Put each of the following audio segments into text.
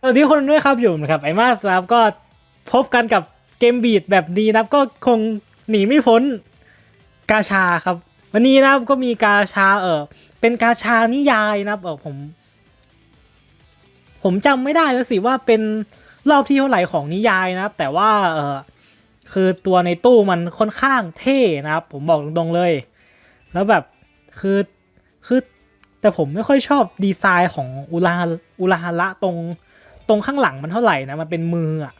สวัสดีคนด้วยครับอยู่นะครับไอมาสครับก็พบกันกับเกมบีดแบบนี้นะครับก็คงหนีไม่พ้นกาชาครับ วันนี้นะครับก็มีกาชาเออเป็นกาชานิยายนะครับเออผม ผมจำไม่ได้แล้วสิว่าเป็นรอบที่เท่าไหร่ของนิยายนะครับ แต่ว่าเออคือตัวในตู้มันค่อนข้างเท่นะครับ ผมบอกตรงๆเลย แล้วแบบคือคือแต่ผมไม่ค่อยชอบดีไซน์ของอุลาอุลาฮะตรง ตรงข้างหลังมันเท่าไหร่นะมันเป็นมืออะ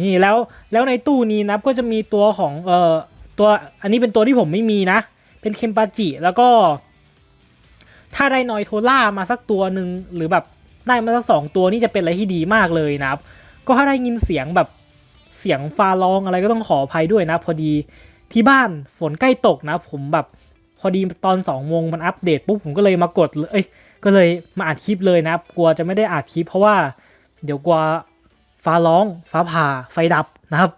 นี่แล้วแล้วในตู้นี้นะก็จะมีตัวของเอ่อตัวอันนี้เป็นตัวที่ผมไม่มีนะ เป็นเคมปาจิแล้วก็ ถ้าได้นอยโทล่ามาสักตัวหนึ่งหรือแบบได้มาสักสองตัวนี่จะเป็นอะไรที่ดีมากเลยนะครับ ก็ถ้าได้ยินเสียงแบบเสียงฟ้าร้องอะไรก็ต้องขออภัยด้วยนะ พอดีที่บ้านฝนใกล้ตกนะ ผมแบบพอดีตอนสองโมงมันอัปเดตปุ๊บผมก็เลยมากดเลย ก็เลยมาอัดคลิปเลยนะครับกลัวจะไม่ได้อัดคลิป เพราะว่าเดี๋ยวกลัวฟ้าร้อง ฟ้าผ่าไฟดับนะครับ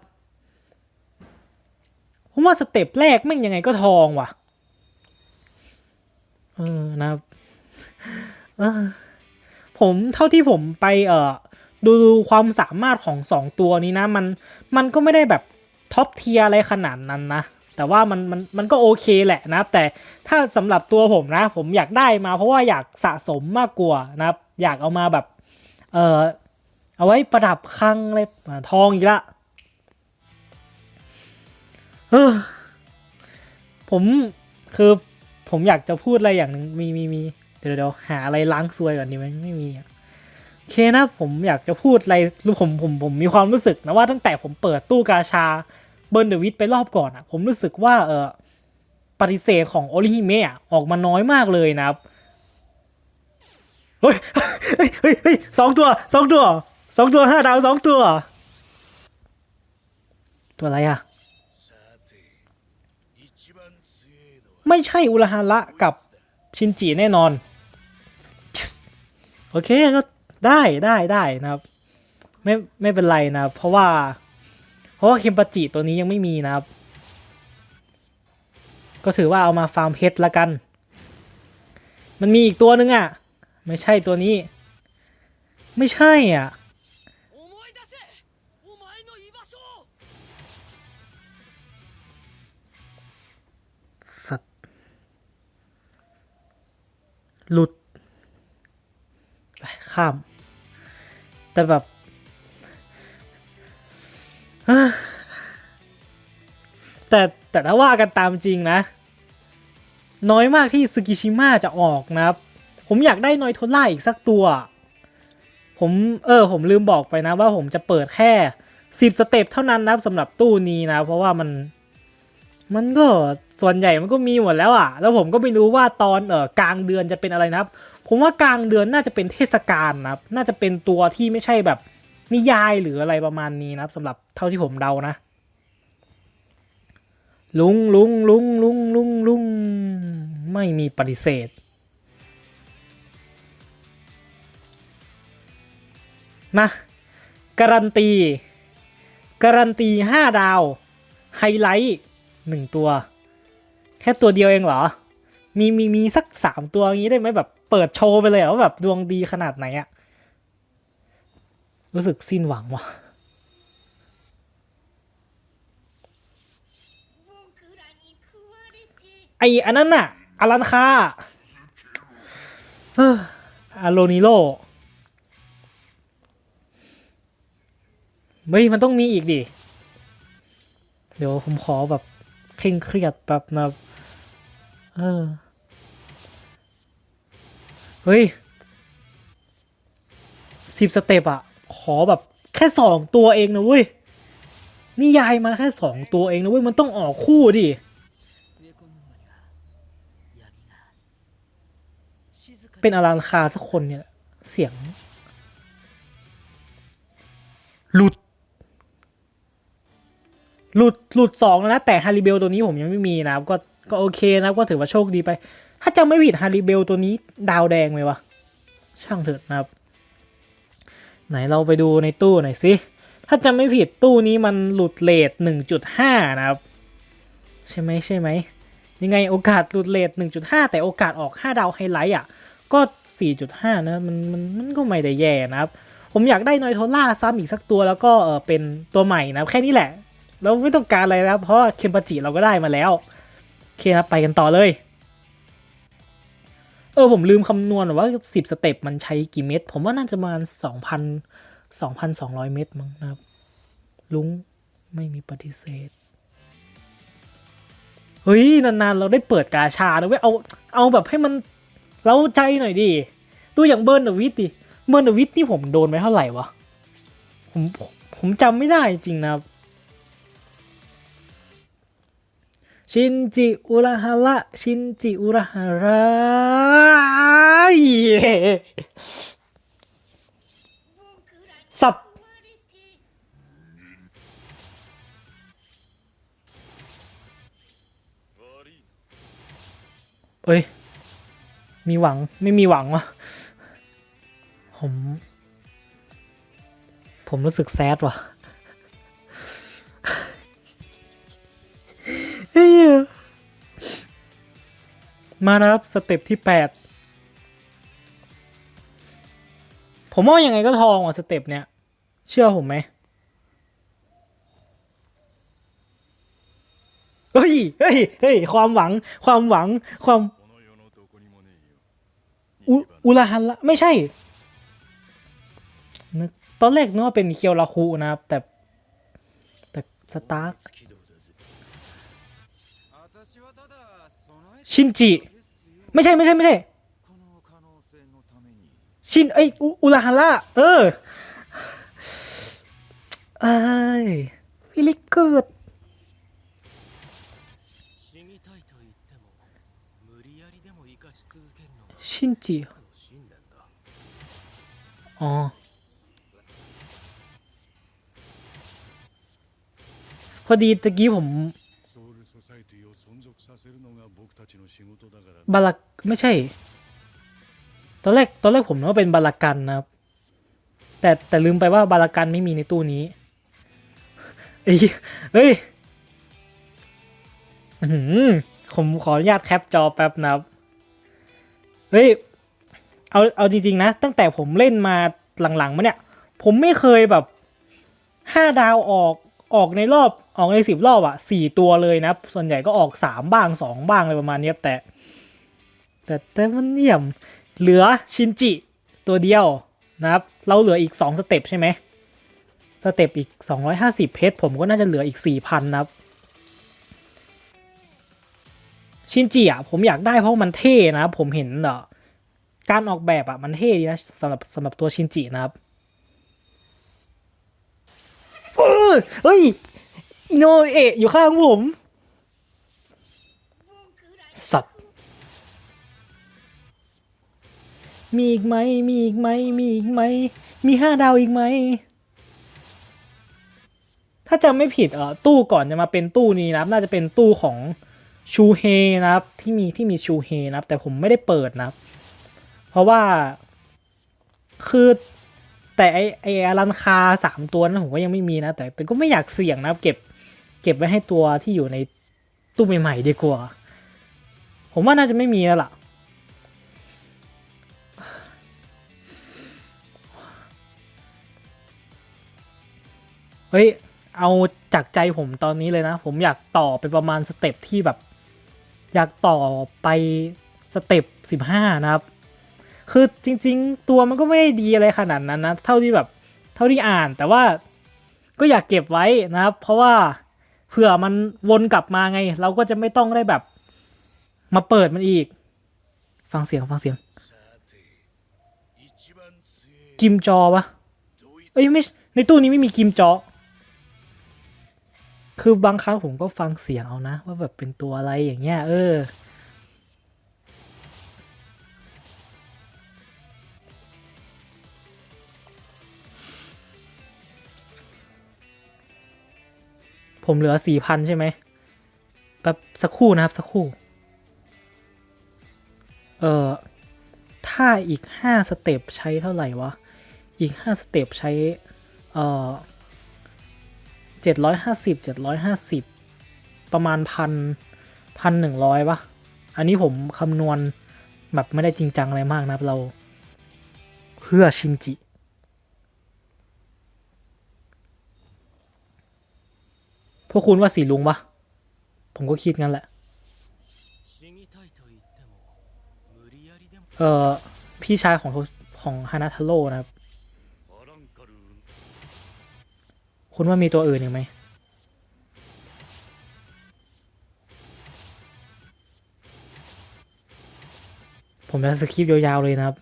ผมว่าสเต็ปแรกแม่งยังไงก็ทองว่ะเออนะครับเออผมเท่าที่ผมไปเอ่อดูดูความสามารถของสองตัวนี้นะ มันมันก็ไม่ได้แบบท็อปเทียอะไรขนาดนั้นนะ แต่ว่ามันมันมันก็โอเคแหละนะครับ แต่ถ้าสำหรับตัวผมนะ ผมอยากได้มาเพราะว่าอยากสะสมมากกว่านะครับ อยากเอามาแบบ เออเอาไว้ประดับคลังอะไรทองอีกละเออผมคือผมอยากจะพูดอะไรอย่างหนึ่งมีมีมีเดี๋ยวเดี๋ยวหาอะไรล้างซวยก่อนดีไหมไม่มีอะโอเคนะผมอยากจะพูดอะไรผมผมผมมีความรู้สึกนะว่าตั้งแต่ผมเปิดตู้กาชา เบิร์นเดวิดไปรอบก่อนอะผมรู้สึกว่าเออปฏิเสธของโอริฮิเมะออกมาน้อยมากเลยนะครับเฮ้ยเฮ้ยเฮ้ยสองตัวสองตัวสองตัวห้าดาวสองตัว ตัวอะไรอะไม่ใช่อุราฮาระกับชินจิแน่นอน โอเคก็ได้ได้ได้นะครับ ไม่ไม่เป็นไรนะ เพราะว่า เพราะว่าเคมปาจิตัวนี้ยังไม่มีนะครับ ก็ถือว่าเอามาฟาร์มเพชรละกัน มันมีอีกตัวนึงอะ่ะ ไม่ใช่ตัวนี้ ไม่ใช่อะสัตว์หลุด ข้าม แต่แบบ แต่แต่ถ้าว่ากันตามจริงนะ น้อยมากที่ซึกิชิมะจะออกนะครับ ผมอยากได้นอยโทล่าอีกสักตัว ผมเออ ผมลืมบอกไปนะว่าผมจะเปิดแค่สิบสเต็ปเท่านั้นนะสำหรับตู้นี้นะ เพราะว่ามันมันก็ส่วนใหญ่มันก็มีหมดแล้วอะ แล้วผมก็ไม่รู้ว่าตอนเออกลางเดือนจะเป็นอะไรนะครับ ผมว่ากลางเดือนน่าจะเป็นเทศกาลนะครับ น่าจะเป็นตัวที่ไม่ใช่แบบ นิยายหรืออะไรประมาณนี้นะครับสำหรับเท่าที่ผมเดานะ ลุงลุงลุงลุงลุงลุงไม่มีปฏิเสธมาการันตี การันตีห้าดาว ไฮไลท์หนึ่งตัว แค่ตัวเดียวเองเหรอ มีมีมีสักสามตัวอย่างนี้ได้ไหมแบบเปิดโชว์ไปเลยว่าแบบดวงดีขนาดไหนอะ รู้สึกสิ้นหวังว่ะไออันนั้นน่ะอารันคาอาโลนิโลเฮ้ยมันต้องมีอีกดิ เดี๋ยวผมขอแบบเคร่งเครียดแบบนบเออเฮ้ยสิบสเต็ปอะ ขอแบบแค่สองตัวเองนะเว้ยนี่ยายมาแค่สองตัวเองนะเว้ยมันต้องออกคู่ดิเป็นอารันคาสักคนเนี่ยเสียง หลุด หลุดหลุดสองแล้วนะ แต่ฮาริเบลตัวนี้ผมยังไม่มีนะก็ก็โอเคนะก็ถือว่าโชคดีไป ถ้าจะไม่ผิดฮาริเบลตัวนี้ดาวแดงไหมวะ ช่างเถิดนะครับ ไหนเราไปดูในตู้หน่อยสิ ถ้าจำไม่ผิดตู้นี้มันหลุดเลทหนึ่งจุดห้านะครับ ใช่ไหมใช่ไหม ยังไงโอกาสหลุดเลท1.5 แต่โอกาสออก 5 ดาวไฮไลท์อะ ก็ 4.5 นะ มันมันมันก็ไม่ได้แย่นะครับ ผมอยากได้นอยโทล่าซ้ำอีกสักตัวแล้วก็เออเป็นตัวใหม่นะแค่นี้แหละ เราไม่ต้องการอะไรนะครับเพราะเคมปาจิเราก็ได้มาแล้ว โอเคครับไปกันต่อเลย เออผมลืมคำนวณว่า10สเต็ปมันใช้กี่เม็ดผมว่าน่าจะประมาณ2,000 2,200เม็ดมั้งนะครับ ลุงไม่มีปฏิเสธ เฮ้ย นานๆ เราได้เปิดกาชานะเว้ยเอาเอาแบบให้มันเล้าใจหน่อยดิตัวอย่างเบิร์นเดอวิทดิเบิร์นเดอวิทนี่ผมโดนไปเท่าไหร่วะ ผมผมผมจำไม่ได้จริงนะครับ ชินจิอุระฮาระชินจิอุระฮาระสับเอ้ย มีหวัง ไม่มีหวังวะผม ผมรู้สึกแซดว่ะี่ย มาครับสเต็ปที่แปดผมว่ายังไงก็ทองว่ะสเต็ปเนี้ยเชื่อผมไหมเฮ้ยเฮ้ยเฮ้ยความหวัง ความหวัง ความอุลาฮันละไม่ใช่ตอนแรกนึกว่าเป็นเคียวราคูนะครับ แต่แต่สตาร์ ชินจิ ไม่ใช่ไม่ใช่ไม่ใช่ ชินไอ้อุลาฮาระเออไอ้วิลิกเกิดชินจิอ๋อพอดีตะกี้ผม บาลักไม่ใช่ ตอนแรกตอนแรกผมนึกว่าเป็นบาลากันนะครับ แต่แต่ลืมไปว่าบาลากันไม่มีในตู้นี้เอ้ยเฮ้ยผมขออนุญาตแคปจอแป๊บนะครับ เฮ้ย เอาเอาจริงๆนะ ตั้งแต่ผมเล่นมาหลังๆมาเนี่ย ผมไม่เคยแบบห้าดาวออก ออกในรอบออกในสิบรอบอะสี่ตัวเลยนะ ส่วนใหญ่ก็ออกสามบ้างสองบ้างอะไรประมาณนี้แต่ แต่แต่มันเยี่ยมเหลือชินจิตัวเดียวนะครับ เราเหลืออีก2สเต็ปใช่ไหมสเต็ปอีก 250 เพชรผมก็น่าจะเหลืออีก 4,000นะครับชินจิอะผมอยากได้เพราะมันเท่นะครับผมเห็นเออการออกแบบอะมันเท่ดีนะสำหรับสำหรับตัวชินจินะครับ เฮ้ยอิโนเอะอยู่ข้างผม สัตว์ มีอีกไหม มีอีกไหม มีอีกไหม มีห้าดาวอีกไหม ถ้าจำไม่ผิดเออตู้ก่อนจะมาเป็นตู้นี้นะครับ น่าจะเป็นตู้ของชูเฮนะครับ ที่มีที่มีชูเฮนะครับ แต่ผมไม่ได้เปิดนะครับ เพราะว่าคือ แต่ไอไออารันคาสามตัวนั้นผมก็ยังไม่มีนะ แต่แต่ก็ไม่อยากเสี่ยงนะครับเก็บ เก็บไว้ให้ตัวที่อยู่ในตู้ใหม่ๆดีกว่า ผมว่าน่าจะไม่มีแล้วล่ะเฮ้ย เอาจากใจผมตอนนี้เลยนะ ผมอยากต่อไปประมาณสเต็ปที่แบบ อยากต่อไปสเต็ปสิบห้านะครับ คือจริง ๆ ตัวมันก็ไม่ได้ดีอะไรขนาดนั้นนะ เท่าที่แบบ เท่าที่อ่าน แต่ว่าก็อยากเก็บไว้นะครับ เพราะว่าเผื่อมันวนกลับมาไง เราก็จะไม่ต้องได้แบบ มาเปิดมันอีก ฟังเสียงฟังเสียง กิมจอปะเอ้ยไม่ในตู้นี้ไม่มีกิมจอ คือบางครั้งผมก็ฟังเสียงเอานะ ว่าแบบเป็นตัวอะไรอย่างเงี้ย เออ ผมเหลือสี่พันใช่ไหมแป๊บสักครู่นะครับสักครู่ เออถ้าอีกห้าสเต็ปใช้เท่าไหร่วะ อีกห้าสเต็ปใช้ เอ่อเจ็ดร้อยห้าสิบเจ็ดร้อยห้าสิบประมาณพันพันหนึ่งร้อยปะอันนี้ผมคำนวณแบบไม่ได้จริงจังอะไรมากนะครับเรา เพื่อชินจิ พวกคุณว่าสีลุงปะผมก็คิดงั้นแหละ เอ่อ พี่ชายของของฮานาทาโร่นะครับ คุณว่ามีตัวอื่นอีกไหมผมจะสคริปยาวๆเลยนะครับ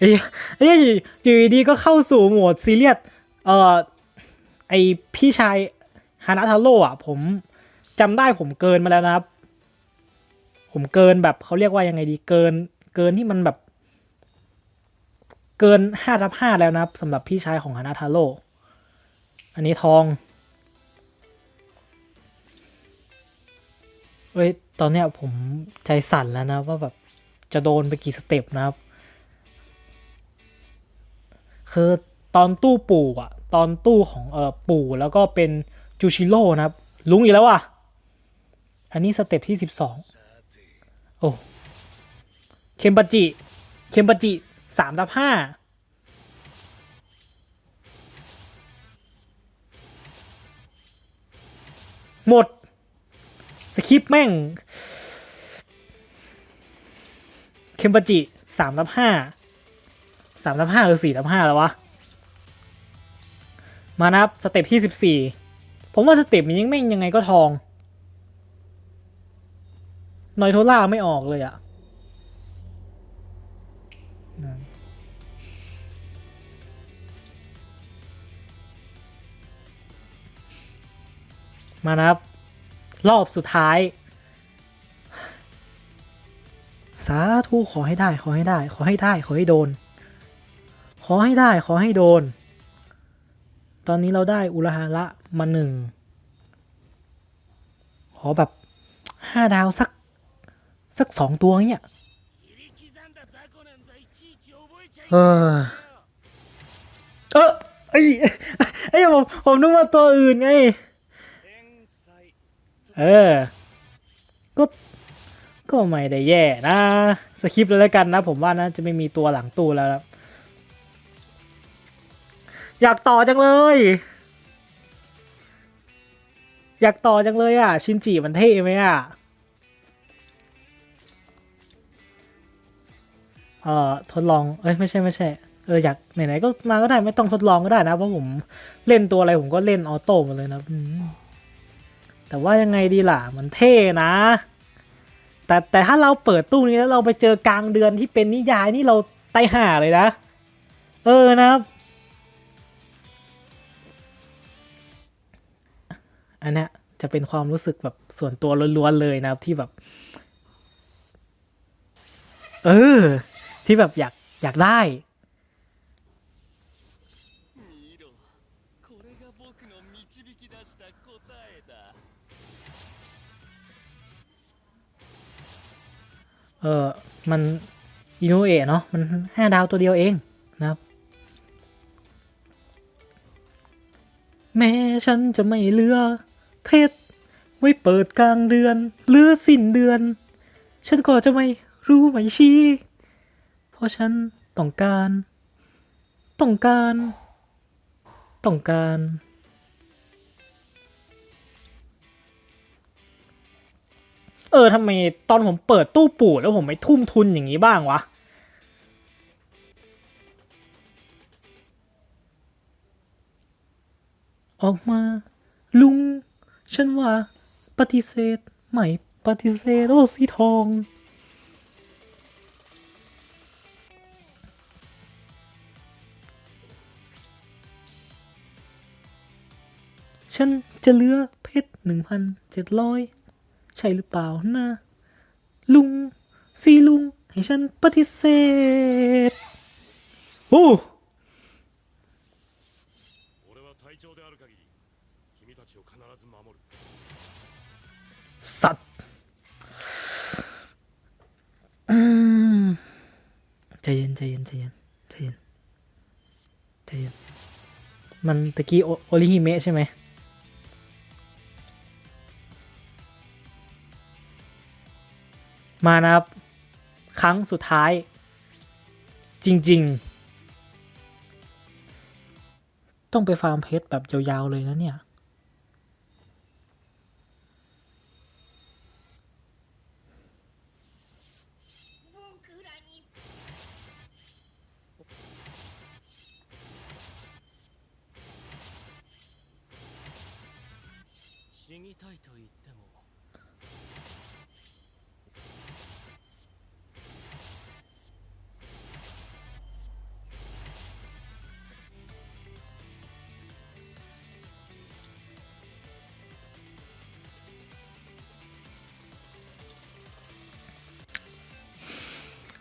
เอ้ยเอ้ยอยู่ดีก็เข้าสู่โหมดซีเรียสเอ่อไอพี่ชายฮานาทาโร่อะผมจำได้ผมเกินมาแล้วนะครับ ผมเกินแบบเขาเรียกว่ายังไงดีเกิน เกินที่มันแบบ เกินห้าทับห้าแล้วนะครับสำหรับพี่ชายของฮานาทาโร่อันนี้ทองเอ้ย ตอนเนี้ยผมใจสั่นแล้วนะว่าแบบจะโดนไปกี่สเต็ปนะครับ คือตอนตู้ปู่อะตอนตู้ของเออปู่แล้วก็เป็นจูชิโร่นะครับ ลุงอีกแล้วอะ อันนี้สเต็ปที่สิบสองโอ้เคมปจิ เคมปจิสามทับห้าหมด สคริปแม่ง เคมปจิสามทับห้า สามทับห้าหรือสี่ทับห้าแล้ววะ มานะครับสเต็ปที่สิบสี่ผมว่าสเต็ปนี้ยังไม่งยังไงก็ทองนอยโทล่าไม่ออกเลยอะนั่นมานะครับ รอบสุดท้าย สาธุขอให้ได้ ขอให้ได้ ขอให้ได้ ขอให้โดน ขอให้ได้ขอให้โดน ตอนนี้เราได้อุลหาระมาหนึ่งขอแบบห้าดาวสัก สักสองตัวเนี่ยเออเออไอ้ไอ้ผมผมนึกว่าตัวอื่นไง เออ ก็ ก็ไม่ได้แย่นะ สคริปต์แล้วกันนะ ผมว่านะจะไม่มีตัวหลังตู้แล้ว อยากต่อจังเลย อยากต่อจังเลยอะ ชินจิมันเท่ไหมอะ เอ่อทดลอง เอ้ยไม่ใช่ไม่ใช่ เอออยากไหนๆก็มาก็ได้ไม่ต้องทดลองก็ได้นะเพราะผมเล่นตัวอะไรผมก็เล่นออโต้หมดเลยนะแต่ว่ายังไงดีล่ะ มันเท่นะ แต่แต่ถ้าเราเปิดตู้นี้แล้วเราไปเจอกลางเดือนที่เป็นนิยายนี่เราไตห่าเลยนะ เออนะครับ อันนี้จะเป็นความรู้สึกแบบส่วนตัวล้วนๆเลยนะครับที่แบบ เออ ที่แบบอยากอยากได้เออมันอินูเอะเนาะ มันห้าดาวตัวเดียวเองนะครับ แม้ฉันจะไม่เลือ เพชรไว้เปิดกลางเดือนเหลือสิ้นเดือน ฉันก็จะไม่รู้ไหมชี้ เพราะฉันต้องการ ต้องการ ต้องการ เออทำไมตอนผมเปิดตู้ปูดแล้วผมไม่ทุ่มทุนอย่างนี้บ้างวะออกมา ลุง ฉันว่าปฏิเสธไม่ปฏิเสธโอ้สีทอง ฉันจะเลือเพชรหนึ่งพันเจ็ดร้อยใช่หรือเปล่านะลุงซีลุงให้ฉันปฏิเสธ โอ้ ใจเย็นใจเย็นใจเย็นใจเย็นใจเย็นมันตะกี้โอริฮิเมะใช่ไหมมานะครับ ครั้งสุดท้าย จริง ๆ ต้องไปฟาร์มเพชรแบบยาว ๆ เลยนะเนี่ย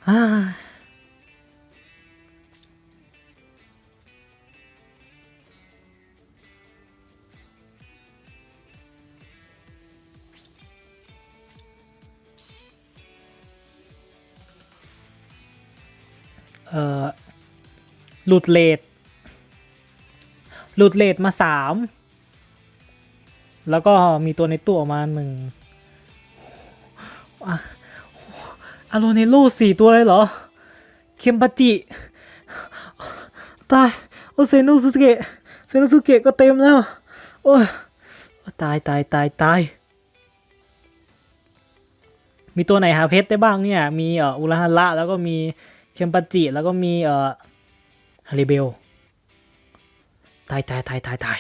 เออหลุดเลทหลุดเลทมาสามแล้วก็มีตัวในตู้ออกมาหนึ่ง อาโรเนโลสี่ตัวเลยเหรอ เคมปาจิ ตาย โอเซโนสุเกะเซโนสุเกะก็เต็มแล้ว โอ้ยตายตายตายตาย มีตัวไหนหาเพชรได้บ้างเนี่ย มีเอ่ออุราฮาระแล้วก็มีเคมปาจิ แล้วก็มีเอ่อฮาริเบล ตายตายตายตายตาย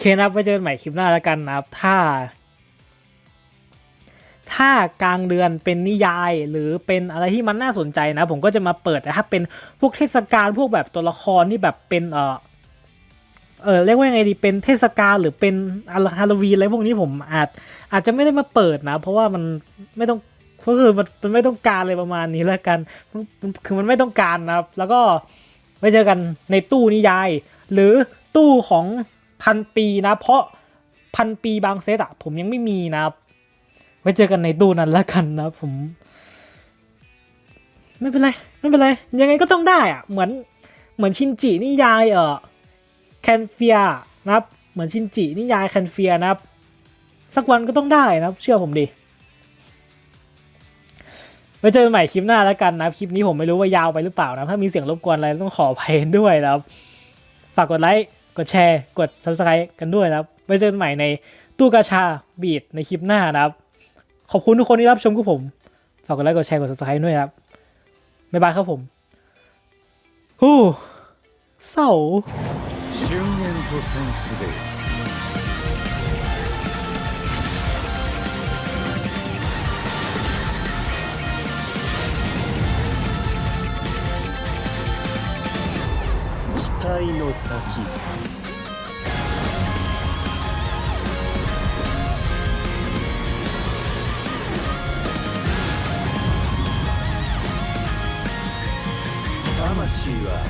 เคนะครับไว้เจอกันใหม่คลิปหน้าแล้วกันนะครับ ถ้า ถ้ากลางเดือนเป็นนิยายหรือเป็นอะไรที่มันน่าสนใจนะ ผมก็จะมาเปิดแต่ถ้าเป็นพวกเทศกาลพวกแบบตัวละครที่แบบเป็นเออเออเรียกว่ายังไงดีเป็นเทศกาลหรือเป็นฮาโลวีนอะไรพวกนี้ผมอาจอาจจะไม่ได้มาเปิดนะ เพราะว่ามันไม่ต้องก็คือมันมันไม่ต้องการเลยประมาณนี้แล้วกันมันมันคือมันไม่ต้องการนะครับ แล้วก็ไว้เจอกันในตู้นิยาย หรือตู้ของ พันปีนะเพราะพันปีบางเซตอะผมยังไม่มีนะครับ ไว้เจอกันในตู้นั้นแล้วกันนะผม ไม่เป็นไร ไม่เป็นไร ยังไงก็ต้องได้อะเหมือนเหมือนชินจินิยายเออแคนเฟียนะครับ เหมือนชินจินิยายแคนเฟียนะครับ สักวันก็ต้องได้นะครับ เชื่อผมดิไว้เจอกันใหม่คลิปหน้าแล้วกันนะครับคลิปนี้ผมไม่รู้ว่ายาวไปหรือเปล่านะถ้ามีเสียงรบกวนอะไรต้องขออภัยด้วยนะครับ ฝากกดไลค์ กดแชร์ กด subscribe กันด้วยนะครับไว้เจอกันใหม่ในตู้กาชาบีดในคลิปหน้านะครับ ขอบคุณทุกคนที่รับชมกับผม ฝากกดไลค์กดแชร์กด subscribe ด้วยครับบ๊ายบายครับผมฮู้เศร้า 体の先。魂は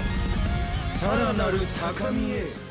さらなる高みへ。